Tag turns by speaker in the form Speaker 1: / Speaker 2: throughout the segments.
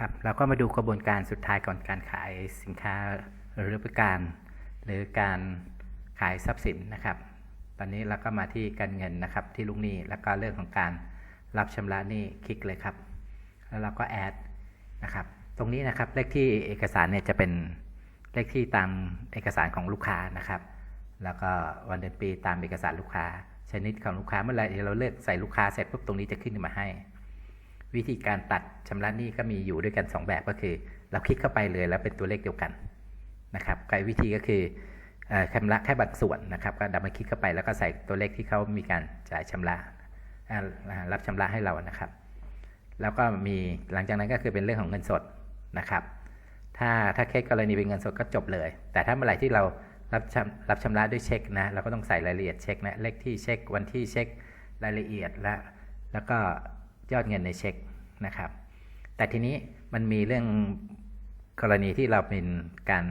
Speaker 1: ครับเราก็มาดูกระบวนการสุดท้ายก่อนการขายสินค้าหรือบริการ หรือการขายทรัพย์สินนะครับ ตอนนี้เราก็มาที่การเงินนะครับที่ลูกหนี้แล้วก็เรื่องของการรับชำระหนี้คลิกเลยครับ แล้วเราก็แอดนะครับตรงนี้นะครับเลขที่เอกสารเนี่ยจะเป็นเลขที่ตามเอกสารของลูกค้านะครับ แล้วก็วันเดือนปีตามเอกสารลูกค้า ชนิดของลูกค้าเมื่อไรเราเลือกใส่ลูกค้าเสร็จปุ๊บตรงนี้จะขึ้นมาให้ วิธีการตัดชำระหนี้ก็มีอยู่ด้วยกัน 2 แบบก็คือ เราคลิกเข้าไปเลยแล้วเป็นตัวเลขเดียวกันนะครับกับวิธีก็คือชำระแค่บางส่วนนะครับ ก็ดับมาคลิกเข้าไปแล้วก็ใส่ตัวเลขที่เขามีการจ่ายชำระรับชำระให้เรานะครับ แล้วก็มีหลังจากนั้นก็คือเป็นเรื่องของเงินสดนะครับ ถ้าถ้าเคสกรณีเป็นเงินสดก็จบเลย แต่ถ้าเมื่อไหร่ที่เรารับชำรับชำระด้วยเช็คนะเราก็ต้องใส่รายละเอียดเช็คนะเลขที่เช็ควันที่เช็ครายละเอียดและแล้วก็ ยอดเงินในเช็คนะครับ แต่ทีนี้มันมีเรื่องกรณีที่เราเป็นการ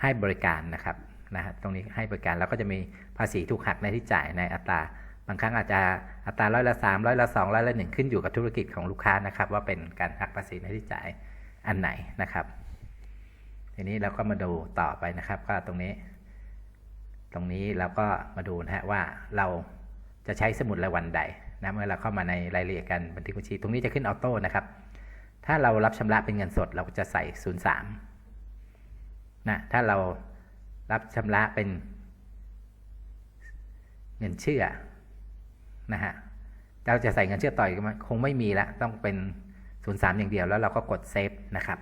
Speaker 1: ให้บริการนะครับนะฮะตรงนี้ให้บริการเราก็จะมีภาษีถูกหักในที่จ่ายในอัตราบางครั้งอาจจะอัตราร้อยละสามร้อยละสองร้อยละหนึ่งขึ้นอยู่กับธุรกิจของลูกค้านะครับ ว่าเป็นการหักภาษีในที่จ่ายอันไหนนะครับ ทีนี้เราก็มาดูต่อไปนะครับ ก็ตรงนี้ ตรงนี้เราก็มาดูนะฮะว่าเราจะใช้สมุดรายวันใด นะเมื่อเราเข้ามาในรายละเอียดการบันทึกบัญชี ตรงนี้จะขึ้นออโต้นะครับ ถ้าเรารับชำระเป็นเงินสดเราจะใส่03นย์สามนะถ้าเรารับชำระเป็นเงินเชื่อนะฮะเราจะใส่เงินเชื่อต่ออีกไหมคงไม่มีละต้องเป็น03อย่างเดียวแล้วเราก็กดเซฟนะครับ